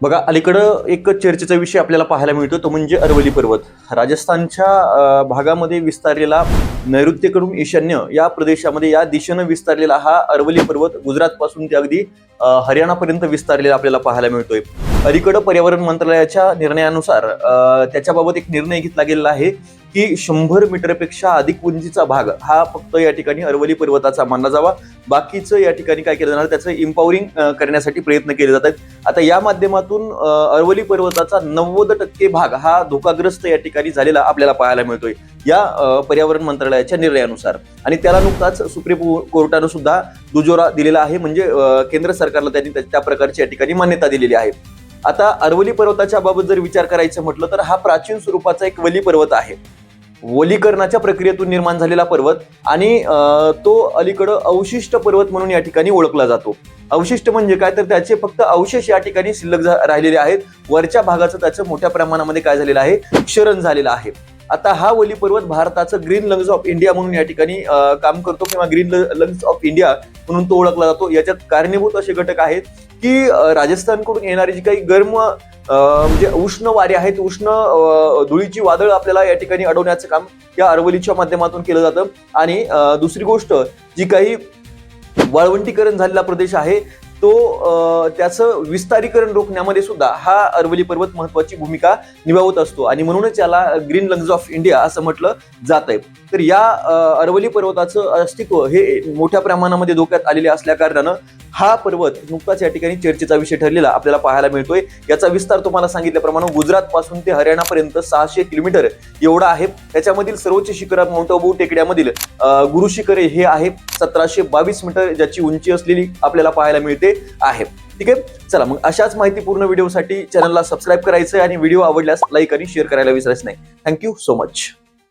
बघा अलीकडं एक चर्चेचा विषय आपल्याला पाहायला मिळतो तो म्हणजे अरवली पर्वत. राजस्थानच्या भागामध्ये विस्तारलेला नैऋत्येकडून ईशान्य या प्रदेशामध्ये या दिशेनं विस्तारलेला हा अरवली पर्वत गुजरातपासून ते अगदी हरियाणापर्यंत विस्तारलेला आपल्याला पाहायला मिळतोय. अलीकडं पर्यावरण मंत्रालयाच्या निर्णयानुसार त्याच्याबाबत एक निर्णय घेतला गेलेला आहे की शंभर मीटरपेक्षा अधिक उंचीचा भाग हा फक्त या ठिकाणी अरवली पर्वताचा मानला जावा. बाकीचं या ठिकाणी काय केलं जाणार त्याचं इम्पॉवरिंग करण्यासाठी प्रयत्न केले जात आहेत आता या माध्यमातून अरवली पर्वताचा नव्वद टक्के भाग हा धोकाग्रस्त या ठिकाणी झालेला आपल्याला पाहायला मिळतोय या पर्यावरण मंत्रालयाच्या निर्णयानुसार. आणि त्याला नुकताच सुप्रीम को- कोर्टानं सुद्धा दुजोरा दिलेला आहे. म्हणजे केंद्र सरकारला त्यांनी त्या- त्या प्रकारची या ठिकाणी मान्यता दिलेली आहे. आता अरवली पर्वताच्या बाबत जर विचार करायचं म्हटलं तर हा प्राचीन स्वरूपाचा एक वली पर्वत आहे. वलीकरणाच्या प्रक्रियेतून निर्माण झालेला पर्वत आणि तो अलीकडं अवशिष्ट पर्वत म्हणून या ठिकाणी ओळखला जातो. अवशिष्ट म्हणजे काय? तर त्याचे फक्त अवशेष या ठिकाणी शिल्लक झा- राहिलेले आहेत. वरच्या भागाचं त्याचं मोठ्या प्रमाणामध्ये काय झालेलं आहे? क्षरण झालेलं आहे. आता हा वली पर्वत भारताचं ग्रीन लंग्स ऑफ इंडिया म्हणून या ठिकाणी काम करतो किंवा ग्रीन लंग्स ऑफ इंडिया म्हणून तो ओळखला जातो. याच्यात कारणीभूत असे घटक आहेत की राजस्थानकडून येणारी जी काही गर्म म्हणजे उष्ण वारे आहेत उष्ण धुळीची वादळ आपल्याला या ठिकाणी अडवण्याचं काम या अरवलीच्या माध्यमातून केलं जातं. आणि दुसरी गोष्ट जी काही वाळवंटीकरण झालेला प्रदेश आहे तो त्याचं विस्तारीकरण रोखण्यामध्ये सुद्धा हा अरवली पर्वत महत्वाची भूमिका निभावत असतो. आणि म्हणूनच याला ग्रीन लंग्स ऑफ इंडिया असं म्हटलं जात आहे तर या अरवली पर्वताचं अस्तित्व हे मोठ्या प्रमाणामध्ये धोक्यात आलेले असल्या कारणानं हा पर्वत नुकताच या ठिकाणी चर्चेचा विषय ठरलेला आपल्याला पाहायला मिळतोय. याचा विस्तार तुम्हाला सांगितल्याप्रमाणे गुजरात पासून ते हरियाणापर्यंत सहाशे किलोमीटर एवढा आहे. त्याच्यामधील सर्वोच्च शिखर माउंट आबू टेकड्यामधील गुरु शिखरे हे आहे. सतराशे बावीस मीटर ज्याची उंची असलेली आपल्याला पाहायला मिळते आहे. ठीक आहे? चला मग अशाच माहितीपूर्ण व्हिडिओसाठी चॅनलला सबस्क्राईब करायचं आणि व्हिडिओ आवडल्यास लाईक आणि शेअर करायला विसरायचं नाही. Thank you so much.